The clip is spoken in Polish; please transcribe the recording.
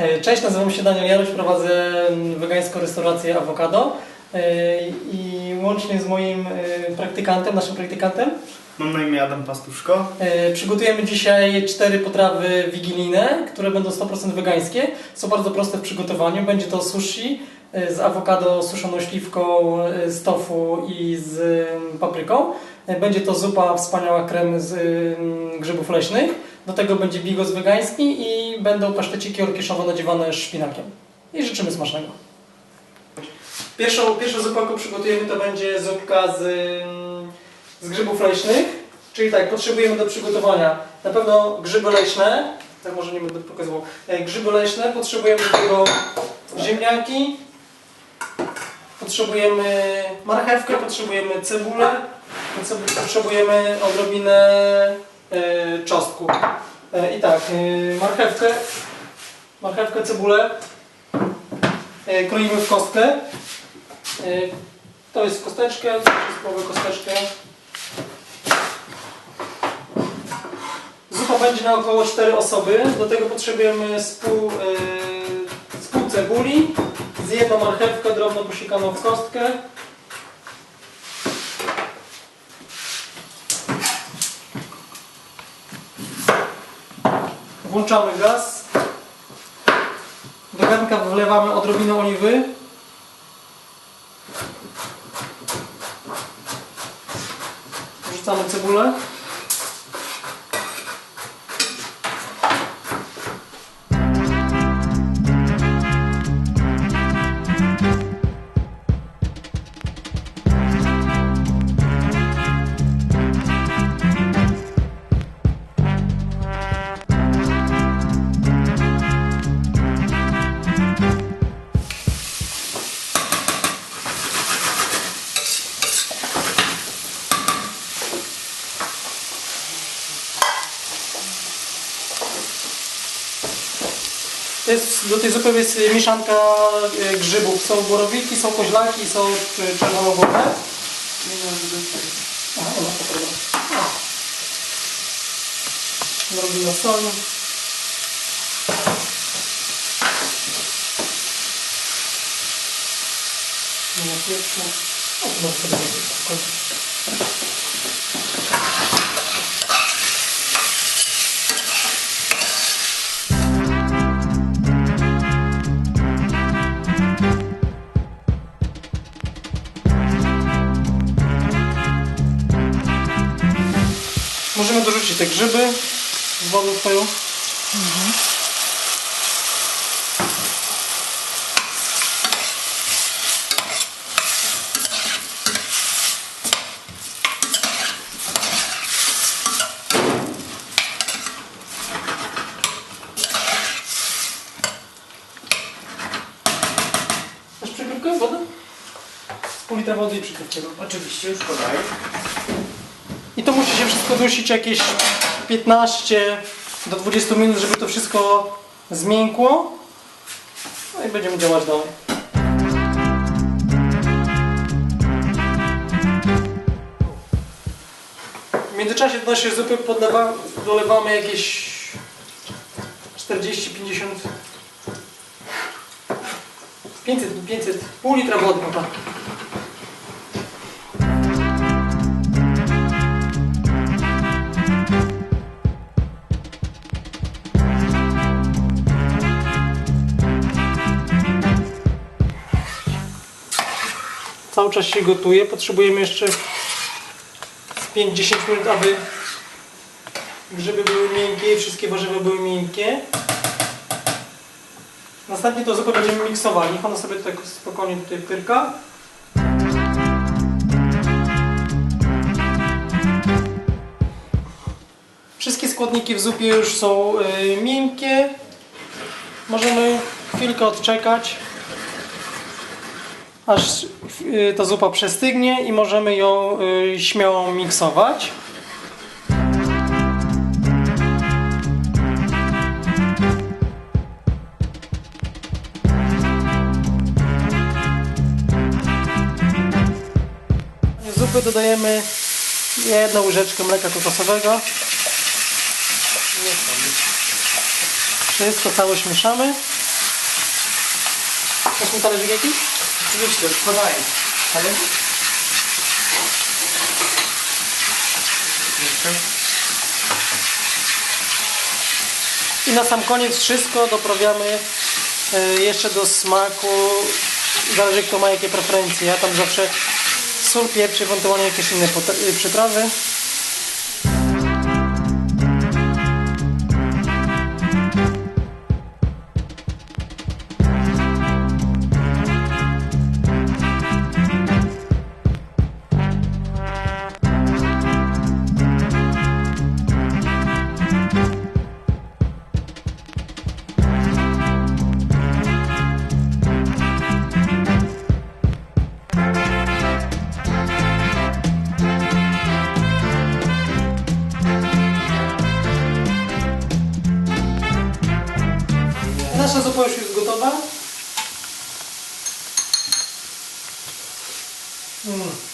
E, Cześć, nazywam się Daniel Jaroś, prowadzę wegańską restaurację Awokado E, i łącznie z moim e, praktykantem, naszym praktykantem, Mam na imię Adam Pastuszko. przygotujemy dzisiaj cztery potrawy wigilijne, które będą 100% wegańskie. Są bardzo proste w przygotowaniu. Będzie to sushi z awokado, suszoną śliwką, z tofu i z papryką. Będzie to zupa wspaniała krem z grzybów leśnych. Do tego będzie bigos wegański i będą paszteciki orkieszowo nadziewane szpinakiem. I życzymy smacznego. Pierwszą, pierwszą zupę, jaką przygotujemy, to będzie zupka z, z grzybów leśnych. Czyli tak, potrzebujemy do przygotowania na pewno grzyby leśne. Tak może nie będę pokazywał. E, Grzyby leśne, potrzebujemy do tego ziemniaki, potrzebujemy marchewkę, potrzebujemy cebulę, potrze- potrzebujemy odrobinę e, czosnku. E, I tak, e, marchewkę, marchewkę, cebulę kroimy w kostkę. To jest kosteczkę, połowę kosteczkę. Zupa będzie na około 4 osoby. Do tego potrzebujemy z pół, z cebuli, z jedną marchewkę drobno posikaną w kostkę. Włączamy gaz. Do garnka wlewamy odrobinę oliwy. Wrzucamy cebulę. To jest, do tej zupy jest mieszanka e, grzybów. Są borowiki, są koźlaki, są e, czerwonogłowe. Aha, no to soli. Nie ma pieprzu. O, może sobie Możemy dorzucić te grzyby z wodą swoją. Wody? Z pół litra wody i przykrywkę. Oczywiście, już podaję. I to musi się wszystko dusić jakieś 15 do 20 minut, żeby to wszystko zmiękło. No i będziemy działać dalej. W międzyczasie do naszej zupy dolewamy jakieś 40, 50, 500, 500, pół litra wody. No Cały czas się gotuje. Potrzebujemy jeszcze z 5-10 minut, aby grzyby były miękkie i wszystkie warzywa były miękkie. Następnie to zupę będziemy miksowali. Niech ona sobie tak spokojnie tutaj pyrka. Wszystkie składniki w zupie już są y, miękkie. Możemy chwilkę odczekać aż y, ta zupa przestygnie i możemy ją y, śmiało miksować. Do zupy dodajemy jedną łyżeczkę mleka kokosowego. Wszystko całość mieszamy. Masz mi talerzyk jakiś? Oczywiście, już. Ale? I na sam koniec wszystko doprawiamy e, jeszcze do smaku. Zależy kto ma jakie preferencje. Ja tam zawsze sól, pieprz, ewentualnie jakieś inne przyprawy. Zupa już jest gotowa. Mm.